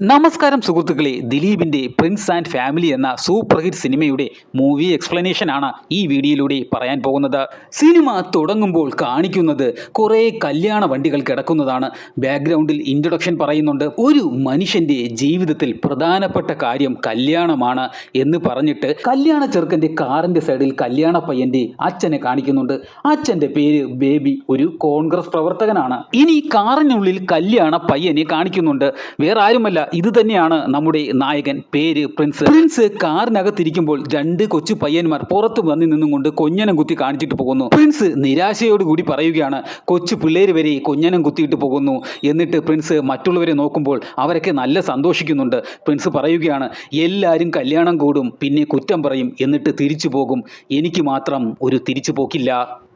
നമസ്കാരം സുഹൃത്തുക്കളെ. ദിലീപിന്റെ പ്രിൻസ് ആൻഡ് ഫാമിലി എന്ന സൂപ്പർ ഹിറ്റ് സിനിമയുടെ മൂവി എക്സ്പ്ലനേഷൻ ആണ് ഈ വീഡിയോയിലൂടെ പറയാൻ പോകുന്നത്. സിനിമ തുടങ്ങുമ്പോൾ കാണിക്കുന്നത് കുറേ കല്യാണ വണ്ടികൾ കിടക്കുന്നതാണ്. ബാക്ക്ഗ്രൗണ്ടിൽ ഇൻട്രൊഡക്ഷൻ പറയുന്നുണ്ട് ഒരു മനുഷ്യന്റെ ജീവിതത്തിൽ പ്രധാനപ്പെട്ട കാര്യം കല്യാണമാണ് എന്ന് പറഞ്ഞിട്ട് കല്യാണ ചെറുക്കന്റെ കാറിന്റെ സൈഡിൽ കല്യാണ പയ്യന്റെ അച്ഛനെ കാണിക്കുന്നുണ്ട്. അച്ഛന്റെ പേര് ബേബി ഒരു കോൺഗ്രസ് പ്രവർത്തകനാണ്. ഇനി കാറിനുള്ളിൽ കല്യാണ പയ്യനെ കാണിക്കുന്നുണ്ട്. വേറെ ആരുമല്ല ഇത് തന്നെയാണ് നമ്മുടെ നായകൻ പേര് പ്രിൻസ്. പ്രിൻസ് കാറിനകത്തിരിക്കുമ്പോൾ രണ്ട് കൊച്ചു പയ്യന്മാർ പുറത്ത് വന്നു കൊണ്ട് കൊഞ്ഞനം കുത്തി കാണിച്ചിട്ട് പോകുന്നു. പ്രിൻസ് നിരാശയോടുകൂടി പറയുകയാണ് കൊച്ചു പിള്ളേർ വരെ കൊഞ്ഞനം കുത്തിയിട്ട് പോകുന്നു. എന്നിട്ട് പ്രിൻസ് മറ്റുള്ളവരെ നോക്കുമ്പോൾ അവരൊക്കെ നല്ല സന്തോഷിക്കുന്നുണ്ട്. പ്രിൻസ് പറയുകയാണ് എല്ലാവരും കല്യാണം കൂടും പിന്നെ കുറ്റം പറയും എന്നിട്ട് തിരിച്ചു പോകും. എനിക്ക് മാത്രം ഒരു തിരിച്ചു പോക്കില്ല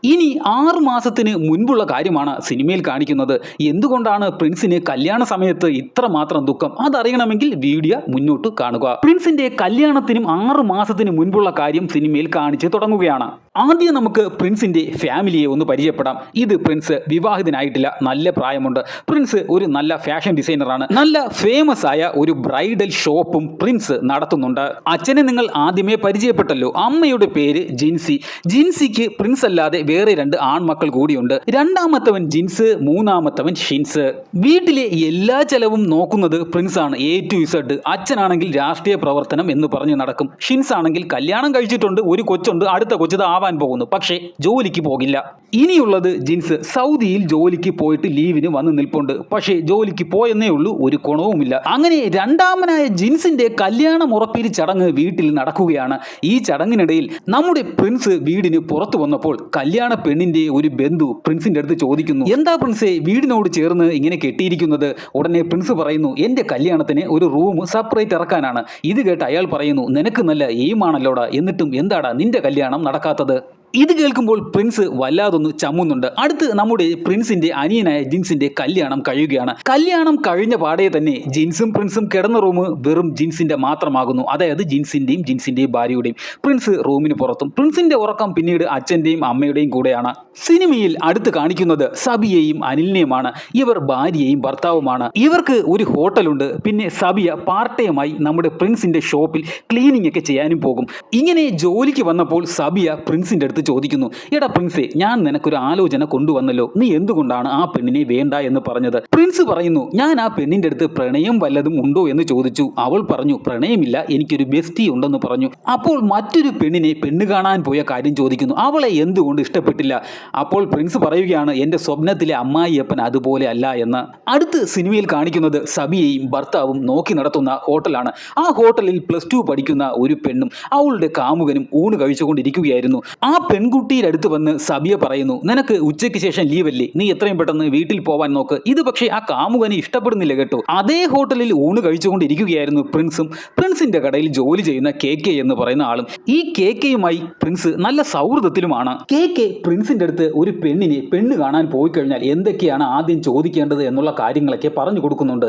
ഇനി ആറു മാസത്തിന് മുൻപുള്ള കാര്യമാണ് സിനിമയിൽ കാണിക്കുന്നത്. എന്തുകൊണ്ടാണ് പ്രിൻസിന് കല്യാണ സമയത്ത് ഇത്ര മാത്രം ദുഃഖം? അതറിയണമെങ്കിൽ വീഡിയോ മുന്നോട്ട് കാണുക. പ്രിൻസിന്റെ കല്യാണത്തിനും ആറു മാസത്തിന് മുൻപുള്ള കാര്യം സിനിമയിൽ കാണിച്ച് തുടങ്ങുകയാണ്. ആദ്യം നമുക്ക് പ്രിൻസിന്റെ ഫാമിലിയെ ഒന്ന് പരിചയപ്പെടാം. ഇത് പ്രിൻസ് വിവാഹിതനായിട്ടില്ല നല്ല പ്രായമുണ്ട്. പ്രിൻസ് ഒരു നല്ല ഫാഷൻ ഡിസൈനറാണ്. നല്ല ഫേമസ് ആയ ഒരു ബ്രൈഡൽ ഷോപ്പും പ്രിൻസ് നടത്തുന്നുണ്ട്. അച്ഛനെ നിങ്ങൾ ആദ്യമേ പരിചയപ്പെട്ടല്ലോ. അമ്മയുടെ പേര് ജിൻസി. ജിൻസിക്ക് പ്രിൻസ് അല്ലാതെ വേറെ രണ്ട് ആൺമക്കൾ കൂടിയുണ്ട്. രണ്ടാമത്തവൻ ജിൻസ് മൂന്നാമത്തവൻ ഷിൻസ്. വീട്ടിലെ എല്ലാ ചെലവും നോക്കുന്നത് പ്രിൻസ് ആണ് എ ടു ഇസഡ്. അച്ഛനാണെങ്കിൽ രാഷ്ട്രീയ പ്രവർത്തനം എന്ന് പറഞ്ഞ് നടക്കും. ഷിൻസ് ആണെങ്കിൽ കല്യാണം കഴിച്ചിട്ടുണ്ട് ഒരു കൊച്ചുണ്ട് അടുത്ത കൊച്ചത് ആവാൻ പോകുന്നു. പക്ഷേ ജോലിക്ക് പോകില്ല. ഇനിയുള്ളത് ജിൻസ്. സൗദിയിൽ ജോലിക്ക് പോയിട്ട് ലീവിന് വന്ന് നിൽപ്പുണ്ട്. പക്ഷേ ജോലിക്ക് പോയെന്നേ ഉള്ളൂ ഒരു കുണവുമില്ല. അങ്ങനെ രണ്ടാമനായ ജിൻസിന്റെ കല്യാണം ഉറപ്പിരി ചടങ്ങ് വീട്ടിൽ നടക്കുകയാണ്. ഈ ചടങ്ങിനിടയിൽ നമ്മുടെ പ്രിൻസ് വീടിന് പുറത്തു വന്നപ്പോൾ കല്യാണ പെണ്ണിന്റെ ഒരു ബന്ധു പ്രിൻസിന്റെ അടുത്ത് ചോദിക്കുന്നു എന്താ പ്രിൻസേ വീടിനോട് ചേർന്ന് ഇങ്ങനെ കെട്ടിയിരിക്കുന്നത്? ഉടനെ പ്രിൻസ് പറയുന്നു എന്റെ കല്യാണത്തിന് ഒരു റൂം സെപ്പറേറ്റ് ഇറക്കാനാണ്. ഇത് കേട്ട് അയാൾ പറയുന്നു നിനക്ക് നല്ല എയിമാണല്ലോടാ എന്നിട്ടും എന്താടാ നിന്റെ കല്യാണം നടക്കാത്തത്? ഇത് കേൾക്കുമ്പോൾ പ്രിൻസ് വല്ലാതൊന്ന് ചമ്മുന്നുണ്ട്. അടുത്ത് നമ്മുടെ പ്രിൻസിന്റെ അനിയനായ ജിൻസിന്റെ കല്യാണം കഴിയുകയാണ്. കല്യാണം കഴിഞ്ഞ പാടെ തന്നെ ജിൻസും പ്രിൻസും കിടന്ന റൂം വെറും ജിൻസിന്റെ മാത്രമാകുന്നു. അതായത് ജിൻസിന്റെയും ജിൻസിന്റെയും ഭാര്യയുടെയും. പ്രിൻസ് റൂമിന് പുറത്തും പ്രിൻസിന്റെ ഉറക്കം പിന്നീട് അച്ഛന്റെയും അമ്മയുടെയും കൂടെയാണ്. സിനിമയിൽ അടുത്ത് കാണിക്കുന്നത് സബിയെയും അനിലിനെയുമാണ്. ഇവർ ഭാര്യയെയും ഭർത്താവുമാണ്. ഇവർക്ക് ഒരു ഹോട്ടലുണ്ട്. പിന്നെ സബിയ പാർട്ട് ടൈമായി നമ്മുടെ പ്രിൻസിന്റെ ഷോപ്പിൽ ക്ലീനിങ് ഒക്കെ ചെയ്യാനും പോകും. ഇങ്ങനെ ജോലിക്ക് വന്നപ്പോൾ സബിയ പ്രിൻസിന്റെ ചോദിക്കുന്നു എടാ പ്രിൻസേ ഞാൻ നിനക്കൊരു ആലോചന കൊണ്ടുവന്നല്ലോ. നീ എന്തുകൊണ്ടാണ് ആ പെണ്ണിനെ വേണ്ട എന്ന് പറഞ്ഞത്? പ്രിൻസ് പറയുന്നു ഞാൻ ആ പെണ്ണിന്റെ അടുത്ത് പ്രണയം വല്ലതും ഉണ്ടോ എന്ന് ചോദിച്ചു. അവൾ പറഞ്ഞു പ്രണയമില്ല എനിക്കൊരു ബെസ്റ്റി ഉണ്ടെന്ന് പറഞ്ഞു. അപ്പോൾ മറ്റൊരു പെണ്ണിനെ പെണ്ണ് കാണാൻ പോയ കാര്യം ചോദിക്കുന്നു അവളെ എന്തുകൊണ്ട് ഇഷ്ടപ്പെട്ടില്ല? അപ്പോൾ പ്രിൻസ് പറയുകയാണ് എന്റെ സ്വപ്നത്തിലെ അമ്മായിയപ്പൻ അതുപോലെ അല്ല എന്ന്. അടുത്ത് സിനിമയിൽ കാണിക്കുന്നത് സബിയെയും ഭർത്താവും നോക്കി നടത്തുന്ന ഹോട്ടലാണ്. ആ ഹോട്ടലിൽ പ്ലസ് ടു പഠിക്കുന്ന ഒരു പെണ്ണും അവളുടെ കാമുകനും ഊണ് കഴിച്ചുകൊണ്ടിരിക്കുകയായിരുന്നു. ആ പെൺകുട്ടിയുടെ അടുത്ത് വന്ന് സബിയ പറയുന്നു നിനക്ക് ഉച്ചയ്ക്ക് ശേഷം ലീവല്ലേ നീ എത്രയും പെട്ടെന്ന് വീട്ടിൽ പോവാൻ നോക്ക്. ഇത് പക്ഷേ ആ കാമുകനെ ഇഷ്ടപ്പെടുന്നില്ല കേട്ടോ. അതേ ഹോട്ടലിൽ ഊണ് കഴിച്ചുകൊണ്ടിരിക്കുകയായിരുന്നു പ്രിൻസും. പ്രിൻസിന്റെ കടയിൽ ജോലി ചെയ്യുന്ന കെ കെ എന്ന് പറയുന്ന ആളും. ഈ കെ കെയുമായി പ്രിൻസ് നല്ല സൗഹൃദത്തിലുമാണ്. കെ കെ പ്രിൻസിന്റെ അടുത്ത് ഒരു പെണ്ണിനെ പെണ്ണ് കാണാൻ പോയി കഴിഞ്ഞാൽ എന്തൊക്കെയാണ് ആദ്യം ചോദിക്കേണ്ടത് എന്നുള്ള കാര്യങ്ങളൊക്കെ പറഞ്ഞു കൊടുക്കുന്നുണ്ട്.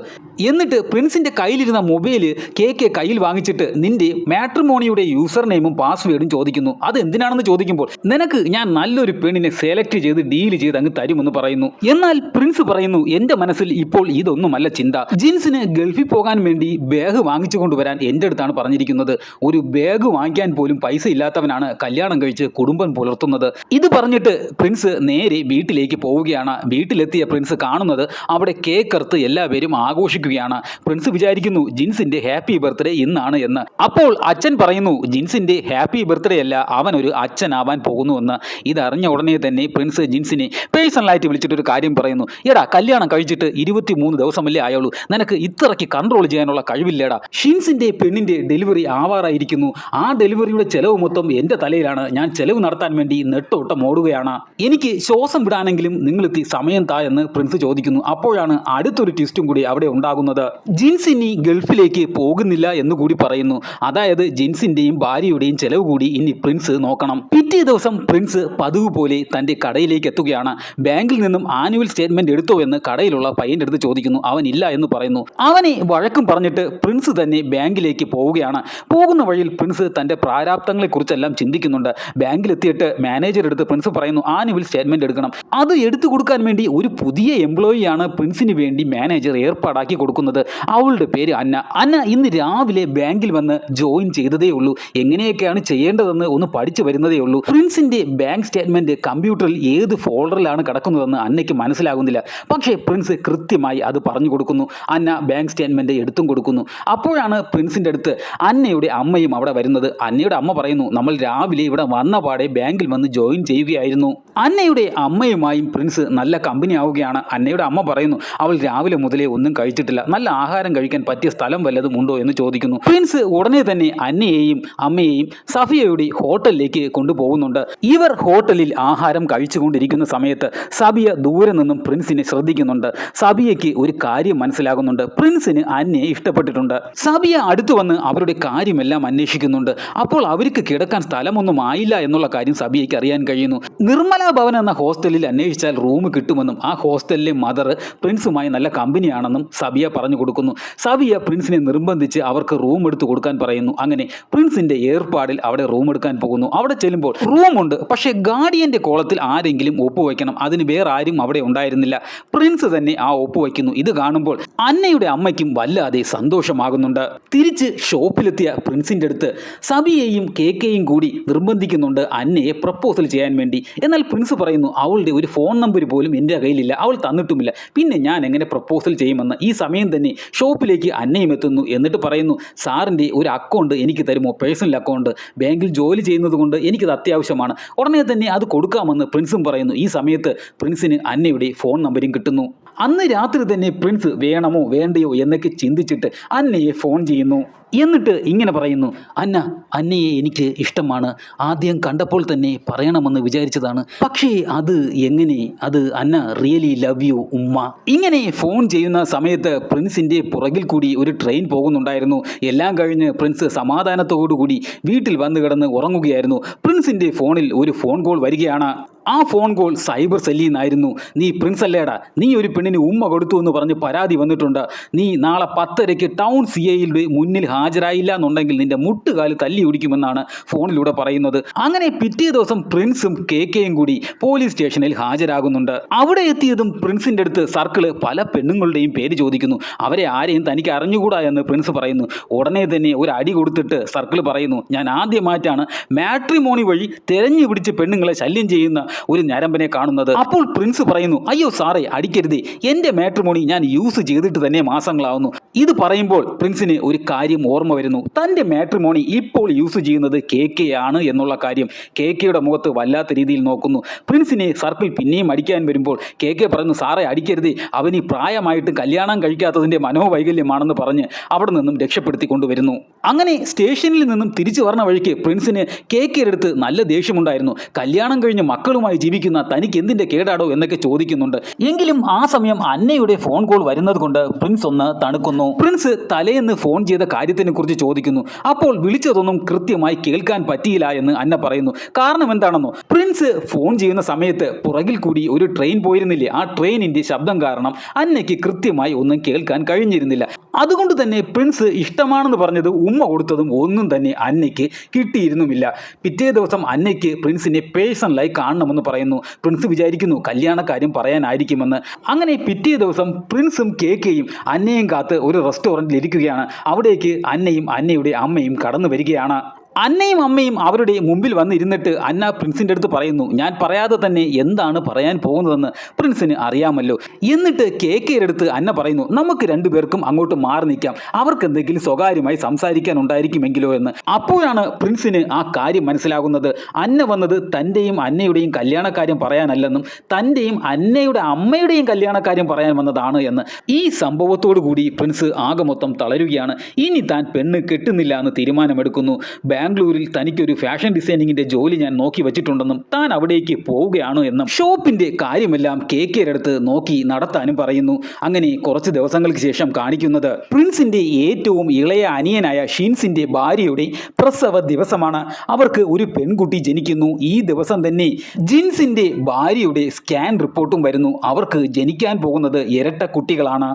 എന്നിട്ട് പ്രിൻസിന്റെ കയ്യിലിരുന്ന മൊബൈൽ കെ കെ കയ്യിൽ വാങ്ങിച്ചിട്ട് നിന്റെ മാട്രിമോണിയുടെ യൂസർ നെയിമും പാസ്വേഡും ചോദിക്കുന്നു. അത് എന്തിനാണെന്ന് ചോദിക്കുമ്പോൾ നിനക്ക് ഞാൻ നല്ലൊരു പെണ്ണിനെ സെലക്ട് ചെയ്ത് ഡീൽ ചെയ്ത് അങ്ങ് തരുമെന്ന് പറയുന്നു. എന്നാൽ പ്രിൻസ് പറയുന്നു എന്റെ മനസ്സിൽ ഇപ്പോൾ ഇതൊന്നുമല്ല ചിന്ത. ജിൻസിന് ഗൾഫിൽ പോകാൻ വേണ്ടി ബാഗ് വാങ്ങിച്ചു കൊണ്ടുവരാൻ എന്റെ അടുത്താണ് പറഞ്ഞിരിക്കുന്നത്. ഒരു ബാഗ് വാങ്ങിക്കാൻ പോലും പൈസ ഇല്ലാത്തവനാണ് കല്യാണം കഴിച്ച് കുടുംബം പുലർത്തുന്നത്. ഇത് പറഞ്ഞിട്ട് പ്രിൻസ് നേരെ വീട്ടിലേക്ക് പോവുകയാണ്. വീട്ടിലെത്തിയ പ്രിൻസ് കാണുന്നത് അവിടെ കേക്ക് അറുത്ത് എല്ലാവരും ആഘോഷിക്കുകയാണ്. പ്രിൻസ് വിചാരിക്കുന്നു ജിൻസിന്റെ ഹാപ്പി ബർത്ത്ഡേ ഇന്നാണ് എന്ന്. അപ്പോൾ അച്ഛൻ പറയുന്നു ജിൻസിന്റെ ഹാപ്പി ബർത്ത്ഡേ അല്ല അവൻ ഒരു അച്ഛനാവാൻ പോകുന്നുവെന്ന് ഇതറിഞ്ഞ ഉടനെ തന്നെ പ്രിൻസ് ജിൻസിനെ പേഴ്സണലായിട്ട് വിളിച്ചിട്ട് ഒരു കാര്യം പറയുന്നു. എടാ കല്യാണം കഴിച്ചിട്ട് ഇരുപത്തി മൂന്ന് ദിവസമല്ലേ ആയുള്ളൂ. നിനക്ക് ഇത്രയ്ക്ക് കൺട്രോൾ ചെയ്യാനുള്ള കഴിവില്ലേടാ? ഷിൻസിന്റെ പെണ്ണിന്റെ ഡെലിവറി ആവാറായിരിക്കുന്നു. ആ ഡെലിവറിയുടെ ചെലവ് മൊത്തം എന്റെ തലയിലാണ്. ഞാൻ ചെലവ് നടത്താൻ വേണ്ടി നെട്ടോട്ടം ഓടുകയാണ്. എനിക്ക് ശ്വാസം വിടാനെങ്കിലും നിങ്ങളെത്തി സമയം താ എന്ന് പ്രിൻസ് ചോദിക്കുന്നു. അപ്പോഴാണ് അടുത്തൊരു ട്വിസ്റ്റും കൂടി അവിടെ ഉണ്ടാകുന്നത്. ജിൻസ് ഇനി ഗൾഫിലേക്ക് പോകുന്നില്ല എന്ന് കൂടി പറയുന്നു. അതായത് ജിൻസിന്റെയും ഭാര്യയുടെയും ചെലവ് കൂടി ഇനി പ്രിൻസ് നോക്കണം. പിറ്റേ ദിവസം പ്രിൻസ് പതിവ് പോലെ തന്റെ കടയിലേക്ക് എത്തുകയാണ്. ബാങ്കിൽ നിന്നും ആനുവൽ സ്റ്റേറ്റ്മെന്റ് എടുത്തോ എന്ന് കടയിലുള്ള പയ്യന്റെ അടുത്ത് ചോദിക്കുന്നു. അവൻ ഇല്ല എന്ന് പറയുന്നു. അവനെ വഴക്കും പറഞ്ഞിട്ട് പ്രിൻസ് തന്നെ ബാങ്കിലേക്ക് പോവുകയാണ്. പോകുന്ന വഴിയിൽ പ്രിൻസ് തന്റെ പ്രാരാബ്ദങ്ങളെക്കുറിച്ചെല്ലാം ചിന്തിക്കുന്നുണ്ട്. ബാങ്കിലെത്തിയിട്ട് മാനേജർ എടുത്ത് പ്രിൻസ് പറയുന്നു ആനുവൽ സ്റ്റേറ്റ്മെന്റ് എടുക്കണം. അത് എടുത്തു കൊടുക്കാൻ വേണ്ടി ഒരു പുതിയ എംപ്ലോയിയാണ് പ്രിൻസിന് വേണ്ടി മാനേജർ ഏർപ്പാടാക്കി കൊടുക്കുന്നത്. അവളുടെ പേര് അന്ന. അന്ന ഇന്ന് രാവിലെ ബാങ്കിൽ വന്ന് ജോയിൻ ചെയ്തതേ ഉള്ളൂ. എങ്ങനെയൊക്കെയാണ് ചെയ്യേണ്ടതെന്ന് ഒന്ന് പഠിച്ചു വരുന്നതേ ഉള്ളൂ. പ്രിൻസിന്റെ ബാങ്ക് സ്റ്റേറ്റ്മെന്റ് കമ്പ്യൂട്ടറിൽ ഏത് ഫോൾഡറിലാണ് കിടക്കുന്നതെന്ന് അന്നയ്ക്ക് മനസ്സിലാകുന്നില്ല. പക്ഷേ പ്രിൻസ് കൃത്യമായി അത് പറഞ്ഞു കൊടുക്കുന്നു. അന്ന ബാങ്ക് സ്റ്റേറ്റ്മെന്റ് എടുത്തും കൊടുക്കുന്നു. അപ്പോഴാണ് പ്രിൻസിന്റെ അടുത്ത് അന്നയുടെ അമ്മയും അവിടെ വരുന്നത്. അന്നയുടെ അമ്മ പറയുന്നു നമ്മൾ രാവിലെ ഇവിടെ വന്ന പാടെ ബാങ്കിൽ വന്ന് ജോയിൻ ചെയ്യുകയായിരുന്നു. അന്നയുടെ അമ്മയുമായും പ്രിൻസ് നല്ല കമ്പനി ആവുകയാണ്. അന്നയുടെ അമ്മ പറയുന്നു അവൾ രാവിലെ മുതലേ ഒന്നും കഴിച്ചിട്ടില്ല. നല്ല ആഹാരം കഴിക്കാൻ പറ്റിയ സ്ഥലം വല്ലതും ഉണ്ടോ എന്ന് ചോദിക്കുന്നു. പ്രിൻസ് ഉടനെ തന്നെ അന്നയെയും അമ്മയെയും സഫിയയുടെ ഹോട്ടലിലേക്ക് കൊണ്ടുപോകുന്നുണ്ട്. ഇവർ ഹോട്ടലിൽ ആഹാരം കഴിച്ചുകൊണ്ടിരിക്കുന്ന സമയത്ത് സബിയ ദൂരെ നിന്നും പ്രിൻസിനെ ശ്രദ്ധിക്കുന്നുണ്ട്. സബിയയ്ക്ക് ഒരു കാര്യം മനസ്സിലാകുന്നുണ്ട്. പ്രിൻസിന് അന്നയെ ഇഷ്ടപ്പെട്ടിട്ടുണ്ട്. സബിയ അടുത്തു വന്ന് അവരുടെ കാര്യമെല്ലാം അന്വേഷിക്കുന്നുണ്ട്. അപ്പോൾ അവർക്ക് കിടക്കാൻ സ്ഥലമൊന്നും ആയില്ല എന്നുള്ള കാര്യം സബിയയ്ക്ക് അറിയാൻ കഴിയുന്നു. നിർമ്മല ഭവൻ എന്ന ഹോസ്റ്റലിൽ അന്വേഷിച്ചാൽ റൂം കിട്ടുമെന്നും ആ ഹോസ്റ്റലിലെ മദർ പ്രിൻസുമായി നല്ല കമ്പനിയാണെന്നും സബിയ പറഞ്ഞു കൊടുക്കുന്നു. സബിയ പ്രിൻസിനെ നിർബന്ധിച്ച് അവർക്ക് റൂം എടുത്തു കൊടുക്കാൻ പറയുന്നു. അങ്ങനെ പ്രിൻസിന്റെ ഏർപ്പാടിൽ അവിടെ റൂം എടുക്കാൻ പോകുന്നു. അവിടെ ചെല്ലുമ്പോൾ റൂമുണ്ട് പക്ഷേ ഗാർഡിയന്റെ കോളത്തിൽ ആരെങ്കിലും ഒപ്പുവയ്ക്കണം അതിന് വേറെ ആരും അവിടെ ഉണ്ടായിരുന്നില്ല. പ്രിൻസ് തന്നെ ആ ഒപ്പുവയ്ക്കുന്നു. ഇത് കാണുമ്പോൾ അന്നയുടെ അമ്മയ്ക്കും വല്ലാതെ സന്തോഷമാകുന്നുണ്ട്. തിരിച്ച് ഷോപ്പിലെത്തിയ പ്രിൻസിന്റെ അടുത്ത് സബിയെയും കേക്കെയും കൂടി നിർബന്ധിക്കുന്നുണ്ട് അന്നയെ പ്രപ്പോസൽ ചെയ്യാൻ വേണ്ടി. എന്നാൽ പ്രിൻസ് പറയുന്നു അവളുടെ ഒരു ഫോൺ നമ്പർ പോലും എന്റെ കയ്യിലില്ല. അവൾ തന്നിട്ടുമില്ല. പിന്നെ ഞാൻ എങ്ങനെ പ്രപ്പോസൽ ചെയ്യുമെന്ന് ഈ സമയം തന്നെ ഷോപ്പിലേക്ക് അന്നയും എത്തുന്നു. എന്നിട്ട് പറയുന്നു സാറിന്റെ ഒരു അക്കൗണ്ട് എനിക്ക് തരുമോ? Personal account. ബാങ്കിൽ ജോലി ചെയ്യുന്നത് കൊണ്ട് എനിക്കത് അത്യാവശ്യമാണ്. ഉടനെ തന്നെ അത് കൊടുക്കാമെന്ന് പ്രിൻസും പറയുന്നു. ഈ സമയത്ത് പ്രിൻസിന് അന്നയുടെ ഫോൺ നമ്പരും കിട്ടുന്നു. അന്ന് രാത്രി തന്നെ പ്രിൻസ് വേണമോ വേണ്ടയോ എന്നൊക്കെ ചിന്തിച്ചിട്ട് അന്നയെ ഫോൺ ചെയ്യുന്നു. എന്നിട്ട് ഇങ്ങനെ പറയുന്നു അന്ന അന്നയെ എനിക്ക് ഇഷ്ടമാണ്. ആദ്യം കണ്ടപ്പോൾ തന്നെ പറയണമെന്ന് വിചാരിച്ചതാണ്. പക്ഷേ അത് എങ്ങനെ? അത് അന്ന റിയലി ലവ് യു ഉമ്മ. ഇങ്ങനെ ഫോൺ ചെയ്യുന്ന സമയത്ത് പ്രിൻസിന്റെ പുറകിൽ കൂടി ഒരു ട്രെയിൻ പോകുന്നുണ്ടായിരുന്നു. എല്ലാം കഴിഞ്ഞ് പ്രിൻസ് സമാധാനത്തോടുകൂടി വീട്ടിൽ വന്നു കിടന്ന് ഉറങ്ങുകയായിരുന്നു. പ്രിൻസിന്റെ ഫോണിൽ ഒരു ഫോൺ കോൾ വരികയാണ്. ആ ഫോൺ കോൾ സൈബർ സെല്ലിൽ നിന്നായിരുന്നു നീ പ്രിൻസ് അല്ലേടാ? നീ ഒരു പെണ്ണിന് ഉമ്മ കൊടുത്തു എന്ന് പറഞ്ഞ് പരാതി വന്നിട്ടുണ്ട്. നീ നാളെ പത്തരയ്ക്ക് ടൗൺ സി ഐയിൽ മുന്നിൽ ഹാജരായില്ല എന്നുണ്ടെങ്കിൽ നിന്റെ മുട്ടുകാൽ തല്ലി ഒടിക്കുമെന്നാണ് ഫോണിലൂടെ പറയുന്നത്. അങ്ങനെ പിറ്റേ ദിവസം പ്രിൻസും കെ കെയും കൂടി പോലീസ് സ്റ്റേഷനിൽ ഹാജരാകുന്നുണ്ട്. അവിടെ എത്തിയതും പ്രിൻസിന്റെ അടുത്ത് സർക്കിൾ പല പെണ്ണുങ്ങളുടെയും പേര് ചോദിക്കുന്നു. അവരെ ആരെയും തനിക്ക് അറിഞ്ഞുകൂടാ എന്ന് പ്രിൻസ് പറയുന്നു. ഉടനെ തന്നെ ഒരു അടി കൊടുത്തിട്ട് സർക്കിൾ പറയുന്നു. ഞാൻ ആദ്യമായിട്ടാണ് മാട്രിമോണി വഴി തെരഞ്ഞു പിടിച്ച് പെണ്ണുങ്ങളെ ശല്യം ചെയ്യുന്ന ഒരു ഞരമ്പനെ കാണുന്നത്. അപ്പോൾ പ്രിൻസ് പറയുന്നു അയ്യോ സാറേ അടിക്കരുത്. എന്റെ മാട്രിമോണി ഞാൻ യൂസ് ചെയ്തിട്ട് തന്നെ മാസങ്ങളാവുന്നു. ഇത് പറയുമ്പോൾ പ്രിൻസിന് ഒരു കാര്യം ഓർമ്മ വരുന്നു. തന്റെ മാട്രിമോണി ഇപ്പോൾ യൂസ് ചെയ്യുന്നത് കെ കെ ആണ് എന്നുള്ള കാര്യം കെ കെയുടെ മുഖത്ത് വല്ലാത്ത രീതിയിൽ നോക്കുന്നു. പ്രിൻസിനെ സർക്കിൾ പിന്നെയും അടിക്കാൻ വരുമ്പോൾ കെ കെ പറയുന്നു സാറേ അടിക്കരുത്. അവൻ ഈ പ്രായമായിട്ട് കല്യാണം കഴിക്കാത്തതിന്റെ മനോവൈകല്യമാണെന്ന് പറഞ്ഞ് അവിടെ നിന്നും രക്ഷപ്പെടുത്തി കൊണ്ടുവരുന്നു. അങ്ങനെ സ്റ്റേഷനിൽ നിന്നും തിരിച്ചു വരണ വഴിക്ക് പ്രിൻസിന് കെ കെയുടെ അടുത്ത് നല്ല ദേഷ്യമുണ്ടായിരുന്നു. കല്യാണം കഴിഞ്ഞ് മക്കളുമായി ജീവിക്കുന്ന തനിക്ക് എന്തിന്റെ കേടാടോ എന്നൊക്കെ ചോദിക്കുന്നുണ്ട്. എങ്കിലും ആ സമയം അന്നയുടെ ഫോൺ കോൾ വരുന്നത് കൊണ്ട് പ്രിൻസ് ഒന്ന് തണുക്കുന്നു. പ്രിൻസ് തലേന്ന് ഫോൺ ചെയ്ത കാര്യത്തിനെ കുറിച്ച് ചോദിക്കുന്നു. അപ്പോൾ വിളിച്ചതൊന്നും കൃത്യമായി കേൾക്കാൻ പറ്റിയില്ല എന്ന് അന്ന പറയുന്നു. കാരണം എന്താണെന്നോ? പ്രിൻസ് ഫോൺ ചെയ്യുന്ന സമയത്ത് പുറകിൽ കൂടി ഒരു ട്രെയിൻ പോയിരുന്നില്ലേ? ആ ട്രെയിനിന്റെ ശബ്ദം കാരണം അന്നയ്ക്ക് കൃത്യമായി ഒന്നും കേൾക്കാൻ കഴിഞ്ഞിരുന്നില്ല. അതുകൊണ്ട് തന്നെ പ്രിൻസ് ഇഷ്ടമാണെന്ന് പറഞ്ഞത് ഉമ്മ കൊടുത്തതും ഒന്നും തന്നെ അന്നയ്ക്ക് കിട്ടിയിരുന്നുമില്ല. പിറ്റേ ദിവസം അന്നയ്ക്ക് പ്രിൻസിനെ പേഴ്സണലായി കാണണമെന്ന് പറയുന്നു. പ്രിൻസ് വിചാരിക്കുന്നു കല്യാണ കാര്യം പറയാനായിരിക്കുമെന്ന്. അങ്ങനെ പിറ്റേ ദിവസം പ്രിൻസും കേക്കയും അന്നയും കാത്ത് ഒരു റെസ്റ്റോറന്റിൽ ഇരിക്കുകയാണ്. അവിടേക്ക് അന്നയും അന്നയുടെ അമ്മയും കടന്നു വരികയാണ്. അന്നയും അമ്മയും അവരുടെ മുമ്പിൽ വന്നിരുന്നിട്ട് അന്ന പ്രിൻസിന്റെ അടുത്ത് പറയുന്നു ഞാൻ പറയാതെ തന്നെ എന്താണ് പറയാൻ പോകുന്നതെന്ന് പ്രിൻസിന് അറിയാമല്ലോ. എന്നിട്ട് കെ കെയുടെ അന്ന പറയുന്നു നമുക്ക് രണ്ടുപേർക്കും അങ്ങോട്ട് മാറി നിൽക്കാം. അവർക്ക് എന്തെങ്കിലും സ്വകാര്യമായി സംസാരിക്കാൻ ഉണ്ടായിരിക്കുമെങ്കിലോ എന്ന്. അപ്പോഴാണ് പ്രിൻസിന് ആ കാര്യം മനസ്സിലാകുന്നത്. അന്ന വന്നത് തന്റെയും അന്നയുടെയും കല്യാണക്കാര്യം പറയാനല്ലെന്നും തന്റെയും അന്നയുടെ അമ്മയുടെയും കല്യാണക്കാര്യം പറയാൻ വന്നതാണ് എന്ന്. ഈ സംഭവത്തോടു കൂടി പ്രിൻസ് ആകെ മൊത്തം തളരുകയാണ്. ഇനി താൻ പെണ്ണ് കെട്ടുന്നില്ല എന്ന് തീരുമാനമെടുക്കുന്നു. ബാംഗ്ലൂരിൽ തനിക്കൊരു ഫാഷൻ ഡിസൈനിങ്ങിന്റെ ജോലി ഞാൻ നോക്കി വെച്ചിട്ടുണ്ടെന്നും താൻ അവിടേക്ക് പോവുകയാണ് എന്നും ഷോപ്പിന്റെ കാര്യമെല്ലാം കെ കെയുടെ നോക്കി നടത്താനും പറയുന്നു. അങ്ങനെ കുറച്ച് ദിവസങ്ങൾക്ക് ശേഷം കാണിക്കുന്നത് പ്രിൻസിന്റെ ഏറ്റവും ഇളയ അനിയനായ ഷീൻസിന്റെ ഭാര്യയുടെ പ്രസവ ദിവസമാണ്. അവർക്ക് ഒരു പെൺകുട്ടി ജനിക്കുന്നു. ഈ ദിവസം തന്നെ ജിൻസിന്റെ ഭാര്യയുടെ സ്കാൻ റിപ്പോർട്ടും വരുന്നു. അവർക്ക് ജനിക്കാൻ പോകുന്നത് ഇരട്ട കുട്ടികളാണ്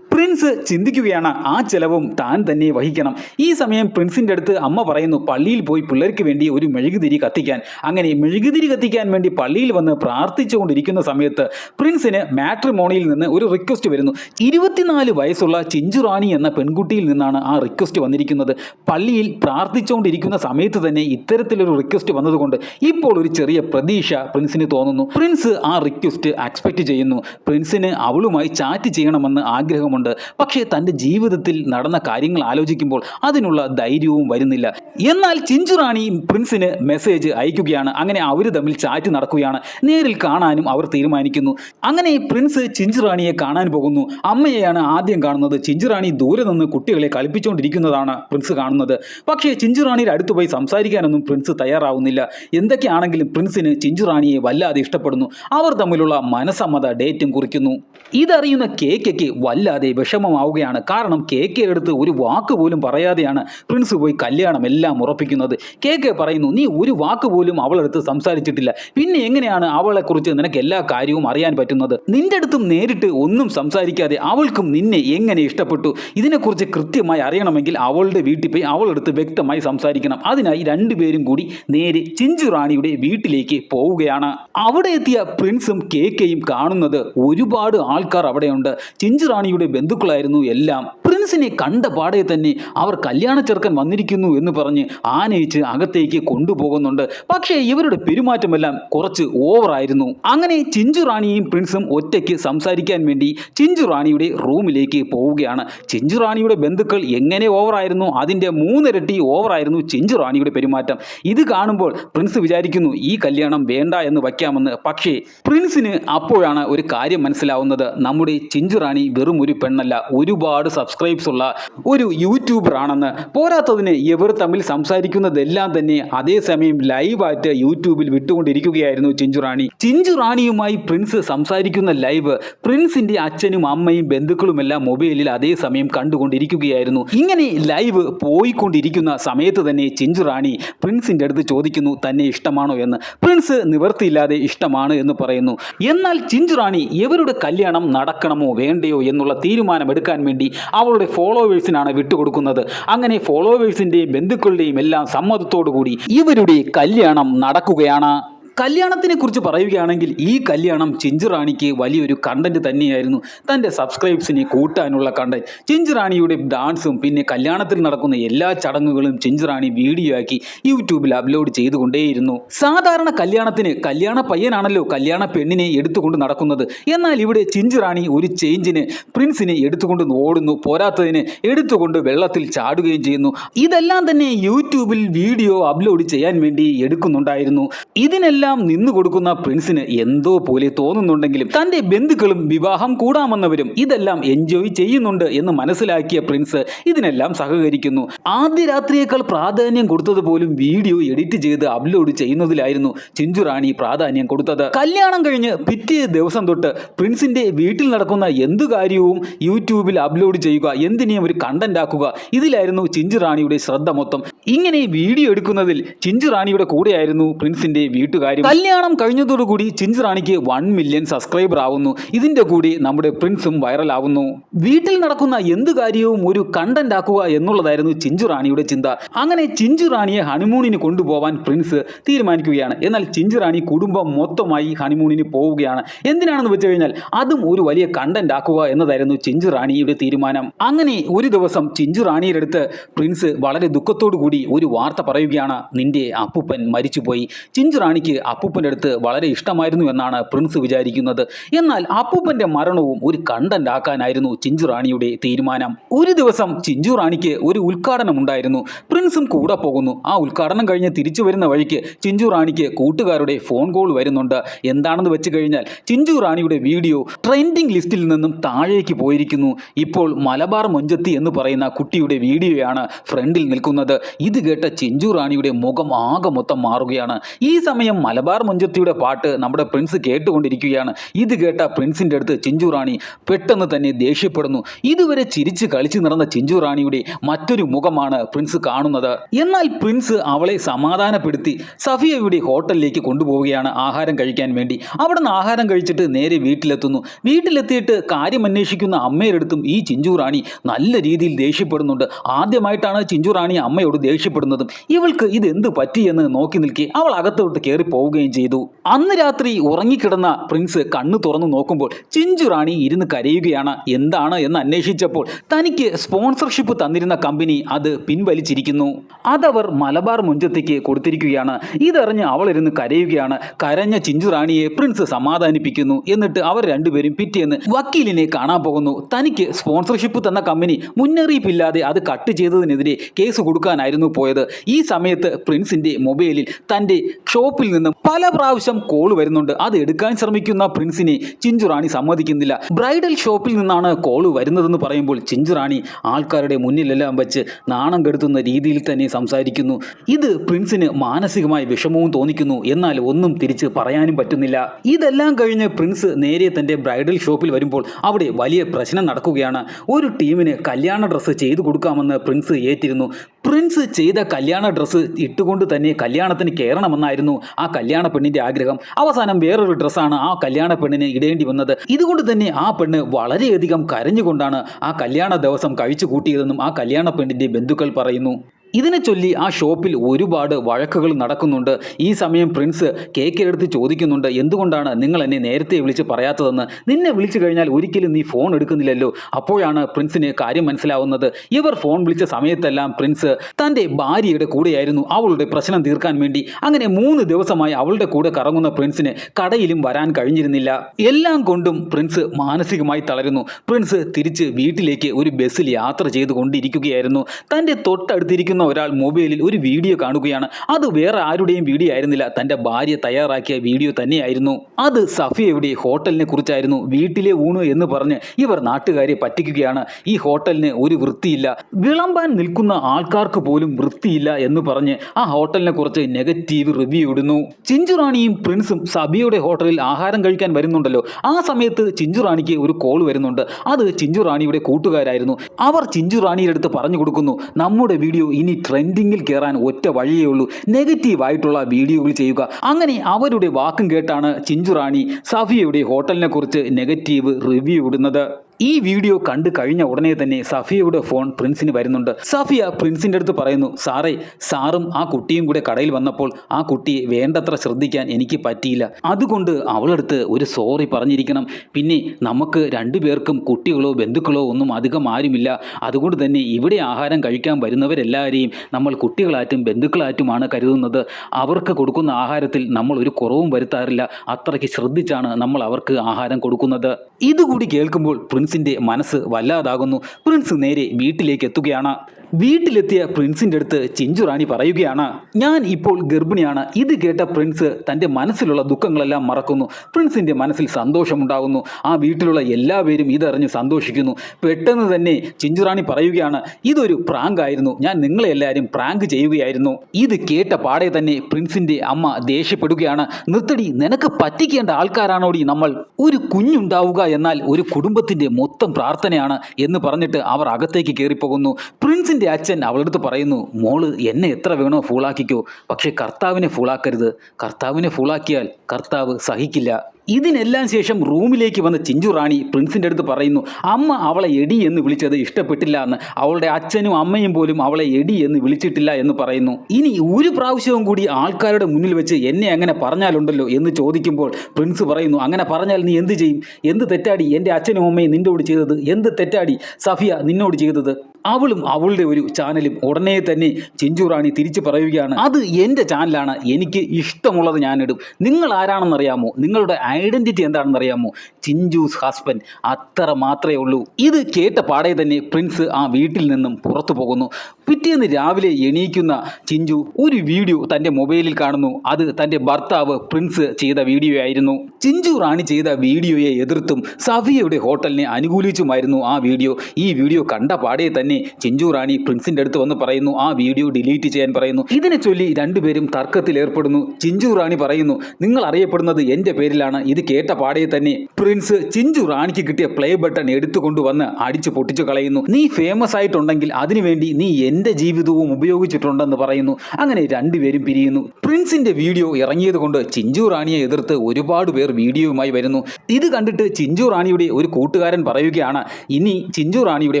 പ്രിൻസ് ചിന്തിക്കുകയാണ് ആ ചെലവും താൻ തന്നെ വഹിക്കണം. ഈ സമയം പ്രിൻസിന്റെ അടുത്ത് അമ്മ പറയുന്നു പള്ളിയിൽ പോയി പിള്ളേർക്ക് വേണ്ടി ഒരു മെഴുകുതിരി കത്തിക്കാൻ. അങ്ങനെ മെഴുകുതിരി കത്തിക്കാൻ വേണ്ടി പള്ളിയിൽ വന്ന് പ്രാർത്ഥിച്ചുകൊണ്ടിരിക്കുന്ന സമയത്ത് പ്രിൻസിന് മാട്രിമോണിയിൽ നിന്ന് ഒരു റിക്വസ്റ്റ് വരുന്നു. ഇരുപത്തിനാല് വയസ്സുള്ള ചിഞ്ചുറാണി എന്ന പെൺകുട്ടിയിൽ നിന്നാണ് ആ റിക്വസ്റ്റ് വന്നിരിക്കുന്നത്. പള്ളിയിൽ പ്രാർത്ഥിച്ചുകൊണ്ടിരിക്കുന്ന സമയത്ത് തന്നെ ഇത്തരത്തിലൊരു റിക്വസ്റ്റ് വന്നതുകൊണ്ട് ഇപ്പോൾ ഒരു ചെറിയ പ്രതീക്ഷ പ്രിൻസിന് തോന്നുന്നു. പ്രിൻസ് ആ റിക്വസ്റ്റ് അക്സെപ്റ്റ് ചെയ്യുന്നു. പ്രിൻസിന് അവളുമായി ചാറ്റ് ചെയ്യണമെന്ന് ആഗ്രഹമുണ്ട്. പക്ഷേ തന്റെ ജീവിതത്തിൽ നടന്ന കാര്യങ്ങൾ ആലോചിക്കുമ്പോൾ അതിനുള്ള ധൈര്യവും വരുന്നില്ല. എന്നാൽ ചിഞ്ചുറാണി പ്രിൻസിന് മെസ്സേജ് അയക്കുകയാണ്. അങ്ങനെ അവർ തമ്മിൽ ചാറ്റ് നടക്കുകയാണ്. നേരിൽ കാണാനും അവർ തീരുമാനിക്കുന്നു. അങ്ങനെ പ്രിൻസ് ചിഞ്ചുറാണിയെ കാണാൻ പോകുന്നു. അമ്മയെയാണ് ആദ്യം കാണുന്നത്. ചിഞ്ചുറാണി ദൂരെ നിന്ന് കുട്ടികളെ കളിപ്പിച്ചുകൊണ്ടിരിക്കുന്നതാണ് പ്രിൻസ് കാണുന്നത്. പക്ഷേ ചിഞ്ചുറാണിയുടെ അടുത്ത് പോയി സംസാരിക്കാനൊന്നും പ്രിൻസ് തയ്യാറാവുന്നില്ല. എന്തൊക്കെയാണെങ്കിലും പ്രിൻസിന് ചിഞ്ചുറാണിയെ വല്ലാതെ ഇഷ്ടപ്പെടുന്നു. അവർ തമ്മിലുള്ള മനസമ്മത ഡേറ്റും കുറിക്കുന്നു. ഇതറിയുന്ന കേക്കയ്ക്ക് വല്ലാതെ വിഷമമാവുകയാണ്. കാരണം കെ കെ എടുത്ത് ഒരു വാക്ക് പോലും പറയാതെയാണ് പ്രിൻസ് പോയി കല്യാണം എല്ലാം ഉറപ്പിക്കുന്നത്. കെ കെ പറയുന്നു നീ ഒരു വാക്ക് പോലും അവളെടുത്ത് സംസാരിച്ചിട്ടില്ല. പിന്നെ എങ്ങനെയാണ് അവളെക്കുറിച്ച് നിനക്ക് എല്ലാ കാര്യവും അറിയാൻ പറ്റുന്നത്? നിന്റെ അടുത്തും നേരിട്ട് ഒന്നും സംസാരിക്കാതെ അവൾക്കും നിന്നെ എങ്ങനെ ഇഷ്ടപ്പെട്ടു? ഇതിനെക്കുറിച്ച് കൃത്യമായി അറിയണമെങ്കിൽ അവളുടെ വീട്ടിൽ പോയി അവളെടുത്ത് വ്യക്തമായി സംസാരിക്കണം. അതിനായി രണ്ടുപേരും കൂടി നേരെ ചിഞ്ചു റാണിയുടെ വീട്ടിലേക്ക് പോവുകയാണ്. അവിടെ എത്തിയ പ്രിൻസും കെ കെയും കാണുന്നത് ഒരുപാട് ആൾക്കാർ അവിടെയുണ്ട്. ചിഞ്ചു റാണിയുടെ ബന്ധുക്കളായിരുന്നു എല്ലാം. പ്രിൻസിനെ കണ്ട പാടെ തന്നെ അവർ കല്യാണ ചെറുക്കൻ വന്നിരിക്കുന്നു എന്ന് പറഞ്ഞ് ആനയിച്ച് അകത്തേക്ക് കൊണ്ടുപോകുന്നുണ്ട്. പക്ഷേ ഇവരുടെ പെരുമാറ്റമെല്ലാം കുറച്ച് ഓവറായിരുന്നു അങ്ങനെ ചിഞ്ചു റാണിയും പ്രിൻസും ഒറ്റയ്ക്ക് സംസാരിക്കാൻ വേണ്ടി ചിഞ്ചു റാണിയുടെ റൂമിലേക്ക് പോവുകയാണ്. ചിഞ്ചു റാണിയുടെ ബന്ധുക്കൾ എങ്ങനെ ഓവറായിരുന്നു അതിന്റെ മൂന്നിരട്ടി ഓവറായിരുന്നു ചിഞ്ചു റാണിയുടെ പെരുമാറ്റം. ഇത് കാണുമ്പോൾ പ്രിൻസ് വിചാരിക്കുന്നു ഈ കല്യാണം വേണ്ട എന്ന് വയ്ക്കാമെന്ന്. പക്ഷേ പ്രിൻസിന് അപ്പോഴാണ് ഒരു കാര്യം മനസ്സിലാവുന്നത്. നമ്മുടെ ചിഞ്ചു റാണി വെറും ഒരു പെണ്ണല്ല. ഒരുപാട് സബ്സ്ക്രൈബ്സ് ഉള്ള ഒരു യൂട്യൂബർ ആണെന്ന് പോരാത്തതിന് ഇവർ തമ്മിൽ സംസാരിക്കുന്നതെല്ലാം തന്നെ അതേസമയം ലൈവായിട്ട് യൂട്യൂബിൽ വിട്ടുകൊണ്ടിരിക്കുകയായിരുന്നു ചിഞ്ചു റാണി. ചിഞ്ചു റാണിയുമായി പ്രിൻസ് സംസാരിക്കുന്ന ലൈവ് പ്രിൻസിന്റെ അച്ഛനും അമ്മയും ബന്ധുക്കളുമെല്ലാം മൊബൈലിൽ അതേസമയം കണ്ടുകൊണ്ടിരിക്കുകയായിരുന്നു. ഇങ്ങനെ ലൈവ് പോയിക്കൊണ്ടിരിക്കുന്ന സമയത്ത് തന്നെ ചിഞ്ചു റാണി പ്രിൻസിന്റെ അടുത്ത് ചോദിക്കുന്നു തന്നെ ഇഷ്ടമാണോ എന്ന്? പ്രിൻസ് നിവർത്തിയില്ലാതെ ഇഷ്ടമാണ് എന്ന് പറയുന്നു. എന്നാൽ ചിഞ്ചു റാണി ഇവരുടെ കല്യാണം നടക്കണമോ വേണ്ടയോ എന്നുള്ള തീരുമാനമെടുക്കാൻ വേണ്ടി അവളുടെ ഫോളോവേഴ്സിനാണ് വിട്ടുകൊടുക്കുന്നത്. അങ്ങനെ ഫോളോവേഴ്സിന്റെയും ബന്ധുക്കളുടെയും എല്ലാം സമ്മതത്തോടു കൂടി ഇവരുടെ കല്യാണം നടക്കുകയാണ്. കല്യാണത്തിനെ കുറിച്ച് പറയുകയാണെങ്കിൽ ഈ കല്യാണം ചിഞ്ചുറാണിക്ക് വലിയൊരു കണ്ടന്റ് തന്നെയായിരുന്നു. തന്റെ സബ്സ്ക്രൈബ്സിനെ കൂട്ടാനുള്ള കണ്ടന്റ് ചിഞ്ചുറാണിയുടെ ഡാൻസും പിന്നെ കല്യാണത്തിൽ നടക്കുന്ന എല്ലാ ചടങ്ങുകളും ചിഞ്ചുറാണി വീഡിയോ ആക്കി യൂട്യൂബിൽ അപ്ലോഡ് ചെയ്തുകൊണ്ടേയിരുന്നു. സാധാരണ കല്യാണത്തിന് കല്യാണ പയ്യനാണല്ലോ കല്യാണ പെണ്ണിനെ എടുത്തുകൊണ്ട് നടക്കുന്നത്. എന്നാൽ ഇവിടെ ചിഞ്ചുറാണി ഒരു ചേഞ്ചിന് പ്രിൻസിനെ എടുത്തുകൊണ്ട് ഓടുന്നു പോരാത്തതിന് എടുത്തുകൊണ്ട് വെള്ളത്തിൽ ചാടുകയും ചെയ്യുന്നു. ഇതെല്ലാം തന്നെ യൂട്യൂബിൽ വീഡിയോ അപ്ലോഡ് ചെയ്യാൻ വേണ്ടി എടുക്കുന്നുണ്ടായിരുന്നു. ഇതിനെല്ലാം നിന്നു കൊടുക്കുന്ന പ്രിൻസിന് എന്തോ പോലെ തോന്നുന്നുണ്ടെങ്കിലും തന്റെ ബന്ധുക്കളും വിവാഹം കൂടാമെന്നവരും ഇതെല്ലാം എൻജോയ് ചെയ്യുന്നുണ്ട് എന്ന് മനസ്സിലാക്കിയ പ്രിൻസ് ഇതിനെല്ലാം സഹകരിക്കുന്നു. ആദ്യ രാത്രിയേക്കാൾ പ്രാധാന്യം കൊടുത്തത് പോലും വീഡിയോ എഡിറ്റ് ചെയ്ത് അപ്ലോഡ് ചെയ്യുന്നതിലായിരുന്നു ചിഞ്ചുറാണി പ്രാധാന്യം കൊടുത്തത്. കല്യാണം കഴിഞ്ഞ് പിറ്റേ ദിവസം തൊട്ട് പ്രിൻസിന്റെ വീട്ടിൽ നടക്കുന്ന എന്തു കാര്യവും യൂട്യൂബിൽ അപ്ലോഡ് ചെയ്യുക എന്തിനേയും ഒരു കണ്ടന്റ് ആക്കുക ഇതിലായിരുന്നു ചിഞ്ചുറാണിയുടെ ശ്രദ്ധ മൊത്തം. ഇങ്ങനെ വീഡിയോ എടുക്കുന്നതിൽ ചിഞ്ചുറാണിയുടെ കൂടെയായിരുന്നു പ്രിൻസിന്റെ വീട്ടുകാർ കല്യാണം കഴിഞ്ഞതോടുകൂടി ചിഞ്ചുറാണിക്ക് വൺ മില്യൺ സബ്സ്ക്രൈബർ ആവുന്നു. ഇതിന്റെ കൂടി നമ്മുടെ പ്രിൻസും വൈറലാവുന്നു. വീട്ടിൽ നടക്കുന്ന എന്ത് കാര്യവും ഒരു കണ്ടന്റ് ആക്കുക എന്നുള്ളതായിരുന്നു ചിഞ്ചുറാണിയുടെ ചിന്ത. അങ്ങനെ ചിഞ്ചു റാണിയെ ഹണിമൂണിന് കൊണ്ടുപോവാൻ പ്രിൻസ് തീരുമാനിക്കുകയാണ്. എന്നാൽ ചിഞ്ചു റാണി കുടുംബം മൊത്തമായി ഹണിമൂണിന് പോവുകയാണ്. എന്തിനാണെന്ന് വെച്ച് കഴിഞ്ഞാൽ അതും ഒരു വലിയ കണ്ടന്റ് ആക്കുക എന്നതായിരുന്നു ചിഞ്ചുറാണിയുടെ തീരുമാനം. അങ്ങനെ ഒരു ദിവസം ചിഞ്ചു ചിഞ്ചുറാണിയുടെ അടുത്ത് പ്രിൻസ് വളരെ ദുഃഖത്തോടു കൂടി ഒരു വാർത്ത പറയുകയാണ്. നിന്റെ അപ്പുപ്പൻ മരിച്ചുപോയി. ചിഞ്ചുറാണിക്ക് അപ്പൂപ്പന്റെ അടുത്ത് വളരെ ഇഷ്ടമായിരുന്നു എന്നാണ് പ്രിൻസ് വിചാരിക്കുന്നത്. എന്നാൽ അപ്പൂപ്പന്റെ മരണവും ഒരു കണ്ടന്റ് ആക്കാനായിരുന്നു ചിഞ്ചു റാണിയുടെ തീരുമാനം. ഒരു ദിവസം ചിഞ്ചു റാണിക്ക് ഒരു ഉദ്ഘാടനം ഉണ്ടായിരുന്നു. പ്രിൻസും കൂടെ പോകുന്നു. ആ ഉദ്ഘാടനം കഴിഞ്ഞ് തിരിച്ചു വരുന്ന വഴിക്ക് ചിഞ്ചു റാണിക്ക് കൂട്ടുകാരുടെ ഫോൺ കോൾ വരുന്നുണ്ട്. എന്താണെന്ന് വെച്ച് കഴിഞ്ഞാൽ ചിഞ്ചു റാണിയുടെ വീഡിയോ ട്രെൻഡിംഗ് ലിസ്റ്റിൽ നിന്നും താഴേക്ക് പോയിരിക്കുന്നു. ഇപ്പോൾ മലബാർ മൊഞ്ചത്തി എന്ന് പറയുന്ന കുട്ടിയുടെ വീഡിയോയാണ് ഫ്രണ്ടിൽ നിൽക്കുന്നത്. ഇത് കേട്ട ചിഞ്ചു റാണിയുടെ മുഖം ആകെ മൊത്തം മാറുകയാണ്. ഈ സമയം മലബാർ മൊഞ്ചത്തിയുടെ പാട്ട് നമ്മുടെ പ്രിൻസ് കേട്ടുകൊണ്ടിരിക്കുകയാണ്. ഇത് കേട്ട പ്രിൻസിന്റെ അടുത്ത് ചിഞ്ചുറാണി പെട്ടെന്ന് തന്നെ ദേഷ്യപ്പെടുന്നു. ഇതുവരെ ചിരിച്ച് കളിച്ചു നടന്ന ചിഞ്ചുറാണിയുടെ മറ്റൊരു മുഖമാണ് പ്രിൻസ് കാണുന്നത്. എന്നാൽ പ്രിൻസ് അവളെ സമാധാനപ്പെടുത്തി സഫിയയുടെ ഹോട്ടലിലേക്ക് കൊണ്ടുപോവുകയാണ് ആഹാരം കഴിക്കാൻ വേണ്ടി. അവിടെ നിന്ന് ആഹാരം കഴിച്ചിട്ട് നേരെ വീട്ടിലെത്തുന്നു. വീട്ടിലെത്തിയിട്ട് കാര്യം അന്വേഷിക്കുന്ന അമ്മയുടെ ഈ ചിഞ്ചുറാണി നല്ല രീതിയിൽ ദേഷ്യപ്പെടുന്നുണ്ട്. ആദ്യമായിട്ടാണ് ചിഞ്ചുറാണി അമ്മയോട് ദേഷ്യപ്പെടുന്നതും. ഇവൾക്ക് ഇത് എന്ത് പറ്റിയെന്ന് നോക്കി നിൽക്കി അവൾ അകത്തോട്ട് കയറി പോവുകയും ചെയ്തു. അന്ന് രാത്രി ഉറങ്ങിക്കിടന്ന പ്രിൻസ് കണ്ണു തുറന്നു നോക്കുമ്പോൾ ചിഞ്ചു റാണി ഇരുന്ന് കരയുകയാണ്. എന്താണ് എന്ന് അന്വേഷിച്ചപ്പോൾ തനിക്ക് സ്പോൺസർഷിപ്പ് തന്നിരുന്ന കമ്പനി അത് പിൻവലിച്ചിരിക്കുന്നു. അതവർ മലബാർ മുഞ്ചത്തേക്ക് കൊടുത്തിരിക്കുകയാണ്. ഇതറിഞ്ഞ് അവൾ ഇരുന്ന് കരയുകയാണ്. കരഞ്ഞ ചിഞ്ചു റാണിയെ പ്രിൻസ് സമാധാനിപ്പിക്കുന്നു. എന്നിട്ട് അവർ രണ്ടുപേരും പിറ്റേന്ന് വക്കീലിനെ കാണാൻ പോകുന്നു. തനിക്ക് സ്പോൺസർഷിപ്പ് തന്ന കമ്പനി മുന്നറിയിപ്പില്ലാതെ അത് കട്ട് ചെയ്തതിനെതിരെ കേസ് കൊടുക്കാനായിരുന്നു പോയത്. ഈ സമയത്ത് പ്രിൻസിന്റെ മൊബൈലിൽ തന്റെ ഷോപ്പിൽ നിന്നും പല പ്രാവശ്യം കോൾ വരുന്നുണ്ട്. അത് എടുക്കാൻ ശ്രമിക്കുന്ന പ്രിൻസിനെ ചിഞ്ചുറാണി സമ്മതിക്കുന്നില്ല. ബ്രൈഡൽ ഷോപ്പിൽ നിന്നാണ് കോൾ വരുന്നതെന്ന് പറയുമ്പോൾ ചിഞ്ചുറാണി ആൾക്കാരുടെ മുന്നിലെല്ലാം വെച്ച് നാണം കെടുത്തുന്ന രീതിയിൽ തന്നെ സംസാരിക്കുന്നു. ഇത് പ്രിൻസിന് മാനസികമായി വിഷമവും തോന്നിക്കുന്നു. എന്നാൽ ഒന്നും തിരിച്ച് പറയാനും പറ്റുന്നില്ല. ഇതെല്ലാം കഴിഞ്ഞ് പ്രിൻസ് നേരെ തന്റെ ബ്രൈഡൽ ഷോപ്പിൽ വരുമ്പോൾ അവിടെ വലിയ പ്രശ്നം നടക്കുകയാണ്. ഒരു ടീമിന് കല്യാണ ഡ്രസ്സ് ചെയ്തു കൊടുക്കാമെന്ന് പ്രിൻസ് ഏറ്റിരുന്നു. പ്രിൻസ് ചെയ്ത കല്യാണ ഡ്രസ്സ് ഇട്ടുകൊണ്ട് തന്നെ കല്യാണത്തിന് കയറണമെന്നായിരുന്നു ആ കല്യാണ പെണ്ണിന്റെ ആഗ്രഹം അവസാനം വേറൊരു ഡ്രസ്സാണ് ആ കല്യാണ പെണ്ണിന് ഇടേണ്ടി വന്നത്. ഇതുകൊണ്ട് തന്നെ ആ പെണ്ണ് വളരെയധികം കരഞ്ഞുകൊണ്ടാണ് ആ കല്യാണ ദിവസം കഴിച്ചു കൂട്ടിയതെന്നും ആ കല്യാണ പെണ്ണിന്റെ ബന്ധുക്കൾ പറയുന്നു. ഇതിനെ ചൊല്ലി ആ ഷോപ്പിൽ ഒരുപാട് വഴക്കുകൾ നടക്കുന്നുണ്ട്. ഈ സമയം പ്രിൻസ് കേക്കിലെടുത്ത് ചോദിക്കുന്നുണ്ട് എന്തുകൊണ്ടാണ് നിങ്ങൾ എന്നെ നേരത്തെ വിളിച്ച് പറയാത്തതെന്ന്? നിന്നെ വിളിച്ചു കഴിഞ്ഞാൽ ഒരിക്കലും നീ ഫോൺ എടുക്കുന്നില്ലല്ലോ. അപ്പോഴാണ് പ്രിൻസിന് കാര്യം മനസ്സിലാവുന്നത്. ഇവർ ഫോൺ വിളിച്ച സമയത്തെല്ലാം പ്രിൻസ് തന്റെ ഭാര്യയുടെ കൂടെയായിരുന്നു അവളുടെ പ്രശ്നം തീർക്കാൻ വേണ്ടി. അങ്ങനെ മൂന്ന് ദിവസമായി അവളുടെ കൂടെ കറങ്ങുന്ന പ്രിൻസിന് കടയിലും വരാൻ കഴിഞ്ഞിരുന്നില്ല. എല്ലാം കൊണ്ടും പ്രിൻസ് മാനസികമായി തളരുന്നു. പ്രിൻസ് തിരിച്ച് വീട്ടിലേക്ക് ഒരു ബസ്സിൽ യാത്ര ചെയ്തുകൊണ്ടിരിക്കുകയായിരുന്നു. തന്റെ തൊട്ടടുത്തിരിക്കുന്ന ഒരാൾ മൊബൈലിൽ ഒരു വീഡിയോ കാണുകയാണ്. അത് വേറെ ആരുടെയും വീഡിയോ ആയിരുന്നില്ല. തന്റെ ഭാര്യ തയ്യാറാക്കിയ വീഡിയോ തന്നെയായിരുന്നു. അത് സഫിയയുടെ ഹോട്ടലിനെ കുറിച്ചായിരുന്നു. വീട്ടിലെ ഊണ് എന്ന് പറഞ്ഞ് ഇവർ നാട്ടുകാരെ പറ്റിക്കുകയാണ്. ഈ ഹോട്ടലിന് ഒരു വൃത്തിയില്ല. വിളമ്പാൻ നിൽക്കുന്ന ആൾക്കാർക്ക് പോലും വൃത്തിയില്ല എന്ന് പറഞ്ഞ് ആ ഹോട്ടലിനെ കുറിച്ച് നെഗറ്റീവ് റിവ്യൂ ഇടുന്നു. ചിഞ്ചുറാണിയും പ്രിൻസും സബിയുടെ ഹോട്ടലിൽ ആഹാരം കഴിക്കാൻ വരുന്നുണ്ടല്ലോ. ആ സമയത്ത് ചിഞ്ചുറാണിക്ക് ഒരു കോൾ വരുന്നുണ്ട്. അത് ചിഞ്ചുറാണിയുടെ കൂട്ടുകാരായിരുന്നു. അവർ ചിഞ്ചുറാണിയുടെ അടുത്ത് പറഞ്ഞു കൊടുക്കുന്നു. നമ്മുടെ വീഡിയോ ഇനി ട്രെൻഡിങ്ങിൽ കയറാൻ ഒറ്റ വഴിയേ ഉള്ളൂ. നെഗറ്റീവ് ആയിട്ടുള്ള വീഡിയോകൾ ചെയ്യുക. അങ്ങനെ അവരുടെ വാക്കും കേട്ടാണ് ചിഞ്ചുറാണി സഫിയയുടെ ഹോട്ടലിനെ കുറിച്ച് നെഗറ്റീവ് റിവ്യൂ ഇടുന്നത്. ഈ വീഡിയോ കണ്ടു കഴിഞ്ഞ ഉടനെ തന്നെ സഫിയയുടെ ഫോൺ പ്രിൻസിന് വരുന്നുണ്ട്. സഫിയ പ്രിൻസിന്റെ അടുത്ത് പറയുന്നു സാറേ സാറും ആ കുട്ടിയും കൂടെ കടയിൽ വന്നപ്പോൾ ആ കുട്ടിയെ വേണ്ടത്ര ശ്രദ്ധിക്കാൻ എനിക്ക് പറ്റിയില്ല. അതുകൊണ്ട് അവളടുത്ത് ഒരു സോറി പറഞ്ഞിരിക്കണം. പിന്നെ നമുക്ക് രണ്ടുപേർക്കും കുട്ടികളോ ബന്ധുക്കളോ ഒന്നും അധികം ആരുമില്ല. അതുകൊണ്ട് തന്നെ ഇവിടെ ആഹാരം കഴിക്കാൻ വരുന്നവരെല്ലാവരെയും നമ്മൾ കുട്ടികളാറ്റും ബന്ധുക്കളായിട്ടുമാണ് കരുതുന്നത്. അവർക്ക് കൊടുക്കുന്ന ആഹാരത്തിൽ നമ്മൾ ഒരു കുറവും വരുത്താറില്ല. അത്രയ്ക്ക് ശ്രദ്ധിച്ചാണ് നമ്മൾ അവർക്ക് ആഹാരം കൊടുക്കുന്നത്. ഇതുകൂടി കേൾക്കുമ്പോൾ പ്രിൻസിന്റെ മനസ്സ് വല്ലാതാകുന്നു. പ്രിൻസ് നേരെ വീട്ടിലേക്ക് എത്തുകയാണ്. വീട്ടിലെത്തിയ പ്രിൻസിന്റെ അടുത്ത് ചിഞ്ചുറാണി പറയുകയാണ് ഞാൻ ഇപ്പോൾ ഗർഭിണിയാണ്. ഇത് കേട്ട പ്രിൻസ് തന്റെ മനസ്സിലുള്ള ദുഃഖങ്ങളെല്ലാം മറക്കുന്നു. പ്രിൻസിന്റെ മനസ്സിൽ സന്തോഷമുണ്ടാകുന്നു. ആ വീട്ടിലുള്ള എല്ലാവരും ഇതറിഞ്ഞ് സന്തോഷിക്കുന്നു. പെട്ടെന്ന് തന്നെ ചിഞ്ചുറാണി പറയുകയാണ് ഇതൊരു പ്രാങ്ക് ആയിരുന്നു ഞാൻ നിങ്ങളെ എല്ലാവരും പ്രാങ്ക് ചെയ്യുകയായിരുന്നു. ഇത് കേട്ട പാടെ തന്നെ പ്രിൻസിന്റെ അമ്മ ദേഷ്യപ്പെടുകയാണ്. നിർത്തടി നിനക്ക് പറ്റിക്കേണ്ട ആൾക്കാരാണോടി നമ്മൾ? ഒരു കുഞ്ഞുണ്ടാവുക എന്നാൽ ഒരു കുടുംബത്തിന്റെ മൊത്തം പ്രാർത്ഥനയാണ് എന്ന് പറഞ്ഞിട്ട് അവർ അകത്തേക്ക് കയറിപ്പോകുന്നു. പ്രിൻസിന്റെ അച്ഛൻ അവളടുത്ത് പറയുന്നു മോൾ എന്നെ എത്ര വേണോ ഫൂളാക്കിക്കോ പക്ഷേ കർത്താവിനെ ഫൂളാക്കരുത് കർത്താവിനെ ഫൂളാക്കിയാൽ കർത്താവ് സഹിക്കില്ല. ഇതിനെല്ലാം ശേഷം റൂമിലേക്ക് വന്ന ചിഞ്ചു റാണി പ്രിൻസിന്റെ അടുത്ത് പറയുന്നു അമ്മ അവളെ എടി എന്ന് വിളിച്ചത് ഇഷ്ടപ്പെട്ടില്ല എന്ന്. അവളുടെ അച്ഛനും അമ്മയും പോലും അവളെ എടി എന്ന് വിളിച്ചിട്ടില്ല എന്ന് പറയുന്നു. ഇനി ഒരു പ്രാവശ്യവും കൂടി ആൾക്കാരുടെ മുന്നിൽ വെച്ച് എന്നെ അങ്ങനെ പറഞ്ഞാലുണ്ടല്ലോ എന്ന് ചോദിക്കുമ്പോൾ പ്രിൻസ് പറയുന്നു അങ്ങനെ പറഞ്ഞാൽ നീ എന്ത് ചെയ്യും? എന്ത് തെറ്റാടി എന്റെ അച്ഛനും അമ്മയും നിന്നോട് ചെയ്തത്? എന്ത് തെറ്റാടി സഫിയ നിന്നോട് ചെയ്തത്? അവളും അവളുടെ ഒരു ചാനലും ഉടനെ തന്നെ ചിഞ്ചു റാണി തിരിച്ചു പറയുകയാണ് അത് എന്റെ ചാനലാണ്. എനിക്ക് ഇഷ്ടമുള്ളത് ഞാനിടും. നിങ്ങൾ ആരാണെന്നറിയാമോ? നിങ്ങളുടെ ഐഡന്റിറ്റി എന്താണെന്നറിയാമോ ചിഞ്ചൂസ് ഹസ്ബൻഡ് അത്ര മാത്രമേ ഉള്ളൂ. ഇത് കേട്ട പാടെ തന്നെ പ്രിൻസ് ആ വീട്ടിൽ നിന്നും പുറത്തു പോകുന്നു. പിറ്റേന്ന് രാവിലെ എണീക്കുന്ന ചിഞ്ചു ഒരു വീഡിയോ തന്റെ മൊബൈലിൽ കാണുന്നു. അത് തന്റെ ഭർത്താവ് പ്രിൻസ് ചെയ്ത വീഡിയോ ആയിരുന്നു. ചിഞ്ചു റാണി ചെയ്ത വീഡിയോയെ എതിർത്തും സഫിയയുടെ ഹോട്ടലിനെ അനുകൂലിച്ചുമായിരുന്നു ആ വീഡിയോ. ഈ വീഡിയോ കണ്ട പാടെ തന്നെ ചിഞ്ചു റാണി പ്രിൻസിന്റെ അടുത്ത് വന്ന് പറയുന്നു. ആ വീഡിയോ ഡിലീറ്റ് ചെയ്യാൻ പറയുന്നു. ഇതിനെ ചൊല്ലി രണ്ടുപേരും തർക്കത്തിൽ ഏർപ്പെടുന്നു ചിഞ്ചു റാണി പറയുന്നു നിങ്ങൾ അറിയപ്പെടുന്നത് എന്റെ പേരിലാണ്. ഇത് കേട്ട പാടയെ തന്നെ പ്രിൻസ് ചിഞ്ചു റാണിക്ക് കിട്ടിയ പ്ലേ ബട്ടൺ എടുത്തുകൊണ്ടുവന്ന് അടിച്ചു പൊട്ടിച്ചു കളയുന്നു. നീ ഫേമസ് ആയിട്ടുണ്ടെങ്കിൽ അതിനുവേണ്ടി നീ എന്റെ ജീവിതവും ഉപയോഗിച്ചിട്ടുണ്ടെന്ന് പറയുന്നു. അങ്ങനെ രണ്ടുപേരും പിരിയുന്നു. പ്രിൻസിന്റെ വീഡിയോ ഇറങ്ങിയത് കൊണ്ട് ചിഞ്ചു റാണിയെ എതിർത്ത് ഒരുപാട് പേർ വീഡിയോയുമായി വരുന്നു. ഇത് കണ്ടിട്ട് ചിഞ്ചു റാണിയുടെ ഒരു കൂട്ടുകാരൻ പറയുകയാണ് ഇനി ചിഞ്ചു റാണിയുടെ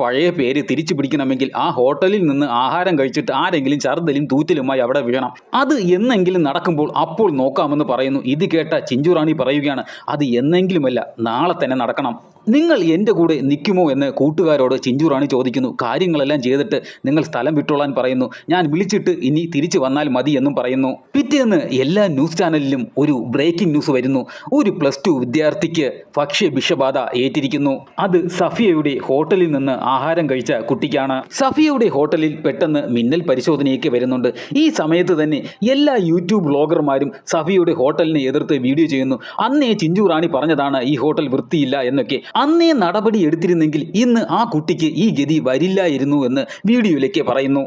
പഴയ പേര് തിരിച്ചു പിടിക്കണമെങ്കിൽ ആ ഹോട്ടലിൽ നിന്ന് ആഹാരം കഴിച്ചിട്ട് ആരെങ്കിലും ചർദലും തൂറ്റലുമായി അവിടെ വീഴണം. അത് എന്നെങ്കിലും നടക്കുമ്പോൾ അപ്പോൾ നോക്കാമെന്ന് പറയുന്നു. ഇത് കേട്ട ചിഞ്ചു റാണി പറയുകയാണ് അത് എന്നെങ്കിലുമല്ല നാളെ തന്നെ നടക്കണം. നിങ്ങൾ എന്റെ കൂടെ നിൽക്കുമോ എന്ന് കൂട്ടുകാരോട് ചിഞ്ചു റാണി ചോദിക്കുന്നു. കാര്യങ്ങളെല്ലാം ചെയ്തിട്ട് നിങ്ങൾ സ്ഥലം വിട്ടോളാൻ പറയുന്നു. ഞാൻ വിളിച്ചിട്ട് ഇനി തിരിച്ചു വന്നാൽ മതി എന്നും പറയുന്നു. പിറ്റേന്ന് എല്ലാ ന്യൂസ് ചാനലിലും ഒരു ബ്രേക്കിംഗ് ന്യൂസ് വരുന്നു. ഒരു പ്ലസ് ടു വിദ്യാർത്ഥിക്ക് ഭക്ഷ്യ വിഷബാധ ഏറ്റിരിക്കുന്നു. അത് സഫിയയുടെ ഹോട്ടലിൽ നിന്ന് ആഹാരം കഴിച്ച കുട്ടിക്കാണ്. സഫിയയുടെ ഹോട്ടലിൽ പെട്ടെന്ന് മിന്നൽ പരിശോധനയൊക്കെ വരുന്നുണ്ട്. ഈ സമയത്ത് തന്നെ എല്ലാ യൂട്യൂബ് ബ്ലോഗർമാരും സഫിയയുടെ ഹോട്ടലിനെ എതിർത്ത് വീഡിയോ ചെയ്യുന്നു. അന്നേ ചിഞ്ചു റാണി പറഞ്ഞതാണ് ഈ ഹോട്ടൽ വൃത്തിയില്ല എന്നൊക്കെ. അന്നേ നടപടി എടുത്തിരുന്നെങ്കിൽ ഇന്ന് ആ കുട്ടിക്ക് ഈ ഗതി വരില്ലായിരുന്നു എന്ന് വീഡിയോയിലേക്ക് പറയുന്നു.